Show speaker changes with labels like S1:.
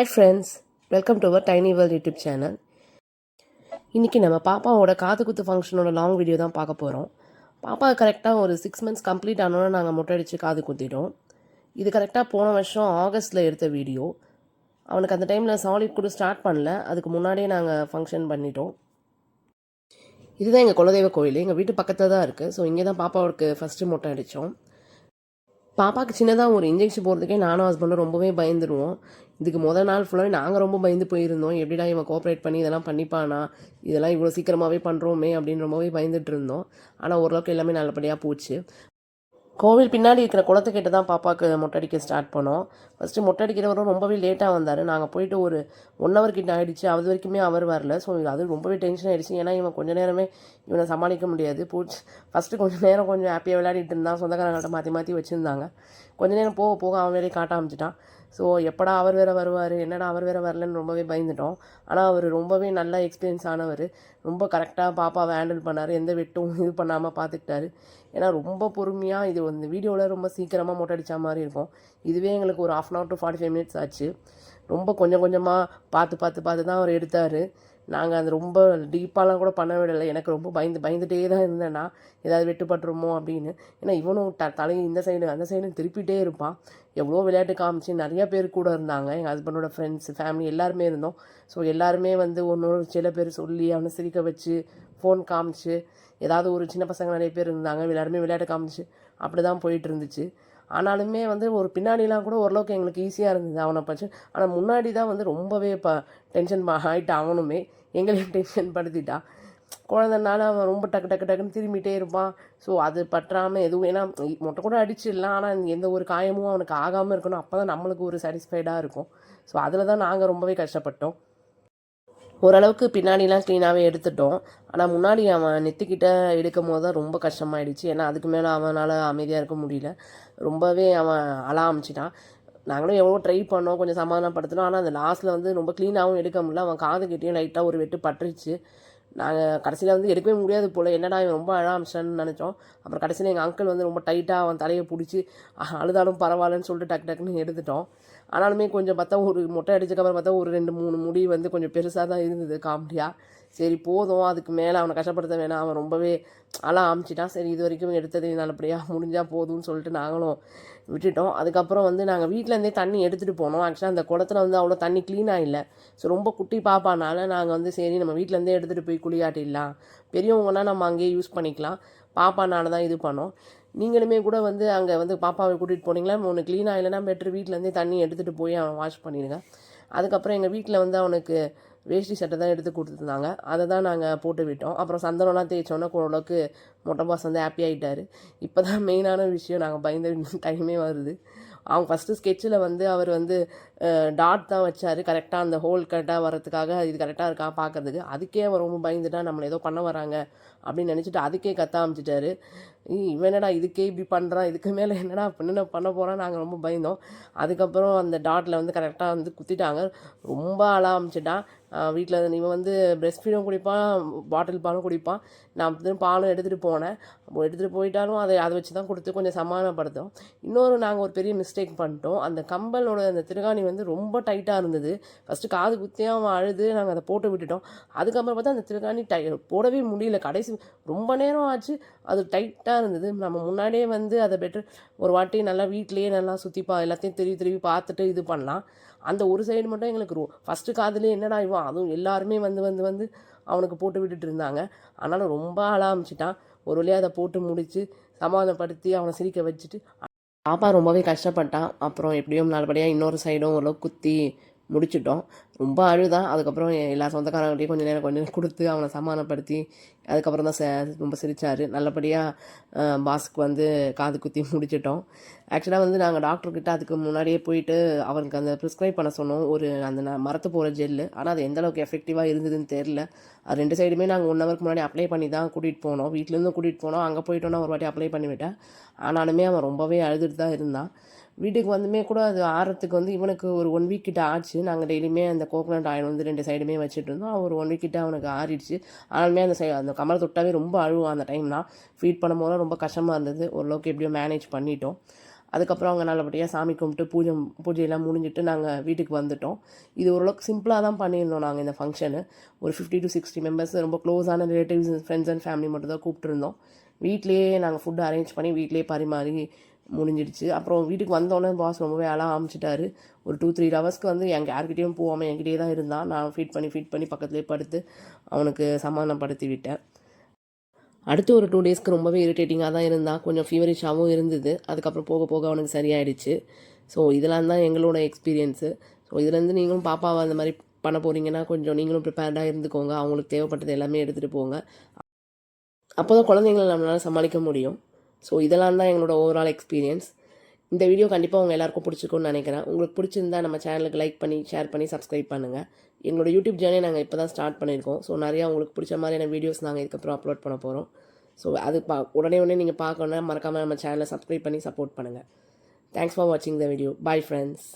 S1: Hi friends welcome to our tiny world YouTube channel இன்றைக்கி நம்ம பாப்பாவோட காது குத்து ஃபங்க்ஷனோட லாங் வீடியோ தான் பார்க்க போகிறோம் பாப்பா கரெக்டாக ஒரு சிக்ஸ் மந்த்ஸ் கம்ப்ளீட் ஆனோன்னு நாங்கள் மொட்டை அடித்து காது குத்திட்டோம் இது கரெக்டாக போன வருஷம் ஆகஸ்ட்டில் எடுத்த வீடியோ அவனுக்கு அந்த டைமில் சாலிட் கூட ஸ்டார்ட் பண்ணல. அதுக்கு முன்னாடியே நாங்கள் ஃபங்க்ஷன் பண்ணிட்டோம். இதுதான் எங்கள் குலதெய்வ கோயில். எங்கள் வீட்டு பக்கத்தில் தான் இருக்குது ஸோ இங்கே தான் பாப்பாவுக்கு ஃபஸ்ட்டு மொட்டை அடித்தோம் பாப்பாவுக்கு சின்னதாக ஒரு இன்ஜெக்ஷன் போகிறதுக்கே நானும் ஹஸ்பண்டும் ரொம்பவே பயந்துருவோம். இதுக்கு முதல் நாள் ஃபுல்லாகவே நாங்கள் ரொம்ப பயந்து போயிருந்தோம். எப்படிடா இவன் கோஆப்ரேட் பண்ணி இதெல்லாம் பண்ணிப்பானா? இதெல்லாம் இவ்வளோ சீக்கிரமாகவே பண்ணுறோமே அப்படின்னு ரொம்பவே பயந்துட்டு இருந்தோம். ஆனால் ஓரளவுக்கு எல்லாமே நல்லபடியாக போச்சு. கோவில் பின்னாடி இருக்கிற குளத்துக்கிட்ட தான் பாப்பாவுக்கு மொட்டை அடிக்க ஸ்டார்ட் பண்ணோம். ஃபஸ்ட்டு மொட்டடிக்கிறவரும் ரொம்பவே லேட்டாக வந்தார். நாங்கள் போயிட்டு ஒரு ஒன் ஹவர் கிட்ட ஆகிடுச்சு அது வரைக்குமே அவர் வரல. ஸோ அது ரொம்பவே டென்ஷன் ஆகிடுச்சு ஏன்னா இவன் கொஞ்ச நேரமே இவனை சமாளிக்க முடியாது. போச்சு ஃபஸ்ட்டு கொஞ்சம் நேரம் கொஞ்சம் ஹாப்பியாக விளையாடிட்டு இருந்தான். சொந்தக்காரங்கள்ட்ட மாற்றி மாற்றி வச்சுருந்தாங்க. கொஞ்ச நேரம் போக போக அவன் வேலையை காட்ட ஆரம்பிச்சிட்டான். ஸோ எப்படா அவர் வேறு வருவார்? என்னடா அவர் வேறு வரலன்னு ரொம்பவே பயந்துட்டோம். ஆனால் அவர் ரொம்பவே நல்ல எக்ஸ்பீரியன்ஸ் ஆனவர். ரொம்ப கரெக்டாக பாப்பாவை ஹேண்டில் பண்ணார். எந்த வெட்டும் இது பண்ணாமல் பார்த்துக்கிட்டாரு ஏன்னா ரொம்ப பொறுமையாக இது வந்து வீடியோவில் ரொம்ப சீக்கிரமாக மொட்டை அடித்த மாதிரி இருக்கும். இதுவே எங்களுக்கு ஒரு half an hour to forty five minutes ஆச்சு. ரொம்ப கொஞ்சம் கொஞ்சமாக பார்த்து பார்த்து பார்த்து தான் அவர் எடுத்தார். நாங்கள் அது ரொம்ப டீப்பாலாம் கூட பண்ண விடலை. எனக்கு ரொம்ப பயந்து பயந்துட்டே தான் இருந்தேன்னா ஏதாவது வெட்டுப்பட்டுருமோ அப்படின்னு. ஏன்னா இவனும் த தலையை இந்த சைடு அந்த சைடும் திருப்பிகிட்டே இருப்பான். எவ்வளோ விளையாட்டு காமிச்சு நிறையா பேர் கூட இருந்தாங்க. எங்கள் ஹஸ்பண்டோட ஃப்ரெண்ட்ஸ் ஃபேமிலி எல்லாருமே இருந்தோம். ஸோ எல்லாருமே வந்து ஒன்று சில பேர் சொல்லி அவனை சிரிக்க வச்சு ஃபோன் காமிச்சு ஏதாவது ஒரு சின்ன பசங்க நிறைய பேர் இருந்தாங்க. எல்லாருமே விளையாட்டு காமிச்சு அப்படி தான் போயிட்டு இருந்துச்சு. ஆனாலுமே வந்து ஒரு பின்னாடிலாம் கூட ஓரளவுக்கு எங்களுக்கு ஈஸியாக இருந்தது. அவனை பச்சு ஆனால் முன்னாடி தான் வந்து ரொம்பவே இப்போ டென்ஷன் ஆகிட்டு அவனுமே எங்களையும் டென்ஷன் படுத்திட்டான் குழந்தைனால அவன் ரொம்ப டக்கு டக்கு டக்குன்னு திரும்பிட்டே இருப்பான். ஸோ அது பற்றாமல் எதுவும் ஏன்னா மொட்டை கூட அடிச்சிடலாம். ஆனால் எந்த ஒரு காயமும் அவனுக்கு ஆகாமல் இருக்கணும். அப்போ தான் நம்மளுக்கு ஒரு சாட்டிஸ்ஃபைடாக இருக்கும். ஸோ அதில் தான் நாங்கள் ரொம்பவே கஷ்டப்பட்டோம். ஓரளவுக்கு பின்னாடிலாம் க்ளீனாகவே எடுத்துட்டோம். ஆனால் முன்னாடி அவன் நெத்திக்கிட்ட எடுக்கும் போது தான் ரொம்ப கஷ்டமாயிடுச்சு. ஏன்னா அதுக்கு மேலே அவனால் அமைதியாக இருக்க முடியல. ரொம்பவே அவன் அழ ஆரம்பிச்சிட்டான். நாங்களும் எவ்வளோ ட்ரை பண்ணோம் கொஞ்சம் சமாதானப்படுத்தினோம். ஆனால் அந்த லாஸ்ட்டில் வந்து ரொம்ப க்ளீனாகவும் எடுக்க முடியல. அவன் காது கிட்டேயும் லைட்டாக ஒரு வெட்டு பட்டுருச்சு. நாங்கள் கடைசியில் வந்து எடுக்கவே முடியாது போல். என்னடா இவன் ரொம்ப அழ ஆரம்பிச்சான்னு நினச்சோம். அப்புறம் கடைசியில் எங்கள் அங்கிள் வந்து ரொம்ப டைட்டாக அவன் தலையை பிடிச்சி அழுதாலும் பரவாயில்லன்னு சொல்லிட்டு டக்கு டக்குன்னு எடுத்துட்டோம். ஆனாலுமே கொஞ்சம் பார்த்தா ஒரு மொட்டை அடிச்சக்கப்புறம் பார்த்தா ஒரு ரெண்டு மூணு முடி வந்து கொஞ்சம் பெருசாக தான் இருந்தது காமெடியாக சரி போதும். அதுக்கு மேலே அவனை கஷ்டப்படுத்த வேணாம். அவன் ரொம்பவே அலாம் அமிச்சிட்டான் சரி இது வரைக்கும் எடுத்தது நல்லபடியாக முடிஞ்சால் போதும்னு சொல்லிட்டு நாங்களும் விட்டுட்டோம். அதுக்கப்புறம் வந்து நாங்கள் வீட்டிலேருந்தே தண்ணி எடுத்துகிட்டு போனோம். ஆக்சுவலாக அந்த குளத்துல வந்து அவ்வளோ தண்ணி க்ளீனாக இல்லை ஸோ ரொம்ப குட்டி பாப்பானால நாங்கள் வந்து சரி நம்ம வீட்டிலேருந்தே எடுத்துகிட்டு போய் குளியாட்டிடலாம். பெரியவங்கன்னா நம்ம அங்கேயே யூஸ் பண்ணிக்கலாம். பாப்பானால தான் இது பண்ணோம். நீங்களுமே கூட வந்து அங்கே வந்து பாப்பாவை கூட்டிகிட்டு போனீங்களா? ஒன்று க்ளீனாக இல்லைனா பெட்ரு வீட்டிலேருந்தே தண்ணி எடுத்துகிட்டு போய் அவன் வாஷ் பண்ணிடுங்க. அதுக்கப்புறம் எங்கள் வீட்டில் வந்து அவனுக்கு வேஷ்டி சட்டை தான் எடுத்து கொடுத்துருந்தாங்க. அதை தான் நாங்கள் போட்டு விட்டோம். அப்புறம் சந்தனம்லாம் தேய்ச்சோன்னா ஓரளவுக்கு மொட்டை பாஸ் வந்து ஹாப்பி ஆகிட்டார் இப்போ தான் மெயினான விஷயம். நாங்கள் பயந்த டைமே வருது. அவங்க ஃபஸ்ட்டு ஸ்கெட்சில் வந்து அவர் வந்து டாட் தான் வச்சார். கரெக்டாக அந்த ஹோல் கரெக்டாக வரதுக்காக இது கரெக்டாக இருக்கா பார்க்கறதுக்கு அதுக்கே அவர் ரொம்ப பயந்துட்டா நம்மளை ஏதோ பண்ண வராங்க அப்படின்னு நினச்சிட்டு அதுக்கே கத்த ஆரம்பிச்சிட்டாரு. இவன் என்னடா இதுக்கே இப்படி பண்ணுறான் இதுக்கு மேலே என்னடா என்ன பண்ண போகிறான் நாங்கள் ரொம்ப பயந்தோம். அதுக்கப்புறம் அந்த டாட்டில் வந்து கரெக்டாக வந்து குத்திட்டாங்க. ரொம்ப அழ ஆரம்பிச்சிட்டான் வீட்டில் இவன் வந்து பிரெஸ்ட் ஃபீடும் குடிப்பான் பாட்டில் பாலும் குடிப்பான். நான் திரும்ப பாலும் எடுத்துகிட்டு போனேன். எடுத்துகிட்டு போயிட்டாலும் அதை அதை வச்சு தான் கொடுத்து கொஞ்சம் சமாதானப்படுத்தும். இன்னொரு நாங்கள் ஒரு பெரிய மிஸ்டேக் பண்ணிட்டோம். அந்த கம்பலோட அந்த திருகாணி வந்து ரொம்ப டைட்டாக இருந்தது. ஃபஸ்ட்டு காது குத்தியாக அவன் அழுது நாங்கள் அதை போட்டு விட்டுட்டோம். அதுக்கப்புறம் பார்த்தா அந்த திருகாணி டை போடவே முடியல. கடைசி ரொம்ப நேரம் ஆச்சு. அது டைட்டாக இருந்தது. நம்ம முன்னாடியே வந்து அதை பெட்ரு ஒரு வாட்டி நல்லா வீட்லேயே நல்லா சுற்றிப்பா எல்லாத்தையும் திருவி திருவி பார்த்துட்டு இது பண்ணலாம். அந்த ஒரு சைடு மட்டும் எங்களுக்கு ரோ ஃபஸ்ட்டு காதுலேயே என்னடா இவன்? அதுவும் எல்லாருமே வந்து வந்து வந்து அவனுக்கு போட்டு விட்டுட்டு இருந்தாங்க. ஆனாலும் ரொம்ப ஆளாமிச்சிட்டான் ஒரு வழியாக அதை போட்டு முடித்து சமாதானப்படுத்தி அவனை சிரிக்க வச்சுட்டு பாப்பா ரொம்பவே கஷ்டப்பட்டான். அப்புறம் எப்படியும் நல்லபடியாக இன்னொரு சைடும் ஓரளவு குத்தி முடிச்சிட்டோம். ரொம்ப அழுதான். அதுக்கப்புறம் எல்லா சொந்தக்காரங்கள்ட்டையும் கொஞ்சம் நேரம் கொஞ்சம் கொடுத்து அவனை சமாதானப்படுத்தி அதுக்கப்புறம் தான் ரொம்ப சிரித்தார் நல்லபடியாக பாஸுக்கு வந்து காது குத்தி முடிச்சிட்டோம். ஆக்சுவலாக வந்து நாங்கள் டாக்டர்கிட்ட அதுக்கு முன்னாடியே போயிட்டு அவனுக்கு அந்த ப்ரிஸ்கிரைப் பண்ண சொன்னோம். ஒரு அந்த ந மரத்து போகிற ஜெல்லு ஆனால் அது எந்தளவுக்கு எஃபெக்டிவாக இருந்ததுன்னு தெரில அது ரெண்டு சைடுமே நாங்கள் ஒன் ஹவருக்கு முன்னாடி அப்ளை பண்ணி தான் கூட்டிகிட்டு போனோம். வீட்டிலேருந்து கூட்டிகிட்டு போனோம். அங்கே போயிட்டோன்னா ஒரு வாட்டி அப்ளை பண்ணிவிட்டேன் ஆனாலுமே அவன் ரொம்பவே அழுதுட்டு தான் இருந்தான். வீட்டுக்கு வந்துமே கூட அது ஆறத்துக்கு வந்து இவனுக்கு ஒரு ஒன் வீக் கிட்ட ஆச்சு. நாங்கள் டெய்லியுமே அந்த கோகோனட் ஆயில் வந்து ரெண்டு சைடுமே வச்சுட்டு இருந்தோம் ஒரு ஒன் வீக் கிட்ட அவனுக்கு ஆறிடுச்சு. ஆனாலுமே அந்த சை அந்த கமலை தொட்டாவே ரொம்ப அழுவான் அந்த டைம்னா ஃபீட் பண்ணும் போது ரொம்ப கஷ்டமாக இருந்தது. ஓரளவுக்கு எப்படியோ மேனேஜ் பண்ணிட்டோம். அதுக்கப்புறம் அவங்க நல்லபடியாக சாமி கும்பிட்டு பூஜை பூஜையெல்லாம் முடிஞ்சிட்டு நாங்கள் வீட்டுக்கு வந்துட்டோம். இது ஓரளவுக்கு சிம்பிளாக தான் பண்ணியிருந்தோம் நாங்கள் இந்த ஃபங்க்ஷனு ஒரு ஃபிஃப்டி டு சிக்ஸ்டி மெம்பர்ஸ் ரொம்ப க்ளோஸான ரிலேட்டிவ்ஸ் ஃப்ரெண்ட்ஸ் அண்ட் ஃபேமிலி மட்டும் தான் கூப்பிட்டுருந்தோம். வீட்லேயே நாங்கள் ஃபுட்டு அரேஞ்ச் பண்ணி வீட்லேயே பரிமாறி முடிஞ்சிடுச்சு. அப்புறம் வீட்டுக்கு வந்தோடனே பாஸ் ரொம்பவே அழ ஆரம்பிச்சிட்டாரு. ஒரு டூ த்ரீ ஹவர்ஸ்க்கு வந்து எங்கள் யார்கிட்டேயும் போகாமல் என்கிட்டயே தான் இருந்தான். நான் ஃபீட் பண்ணி ஃபீட் பண்ணி பக்கத்துலேயே படுத்து அவனுக்கு சமாதானப்படுத்தி விட்டேன். அடுத்து ஒரு டூ டேஸ்க்கு ரொம்பவே இரிட்டேட்டிங்காக தான் இருந்தான். கொஞ்சம் ஃபீவரிஷாகவும் இருந்தது. அதுக்கப்புறம் போக போக அவனுக்கு சரியாயிடுச்சு. ஸோ இதெல்லாம் தான் எங்களோட எக்ஸ்பீரியன்ஸு ஸோ இதுலேருந்து நீங்களும் பாப்பாவை அந்த மாதிரி பண்ண போகிறீங்கன்னா கொஞ்சம் நீங்களும் ப்ரிப்பேர்டாக இருந்துக்கோங்க. அவங்களுக்கு தேவைப்பட்டது எல்லாமே எடுத்துகிட்டு போங்க. அப்போ தான் குழந்தைங்களை நம்மளால் சமாளிக்க முடியும். ஸோ இதெல்லாம் தான் எங்களோட ஓவரால் எக்ஸ்பீரியன்ஸ் இந்த வீடியோ கண்டிப்பாக உங்கள் எல்லாருக்கும் பிடிச்சிருக்கும்னு நினைக்கிறேன். உங்களுக்கு பிடிச்சிருந்தா நம்ம சேனலுக்கு லைக் பண்ணி ஷேர் பண்ணி சப்ஸ்கிரைப் பண்ணுங்கள் எங்களோட யூடியூப் ஜேர்னி நாங்கள் இப்போ தான் ஸ்டார்ட் பண்ணியிருக்கோம். ஸோ நிறையா உங்களுக்கு பிடிச்ச மாதிரியான வீடியோஸ் நாங்கள் இதுக்கப்புறம் அப்லோட் பண்ண போகிறோம் ஸோ அது பா உடனே உடனே நீங்கள் பார்க்கணுன்னா மறக்காமல் நம்ம சேனலை சப்ஸ்கிரைப் பண்ணி சப்போர்ட் பண்ணுங்கள் தேங்க்ஸ் ஃபார் வாட்சிங் த வீடியோ பை ஃப்ரெண்ட்ஸ்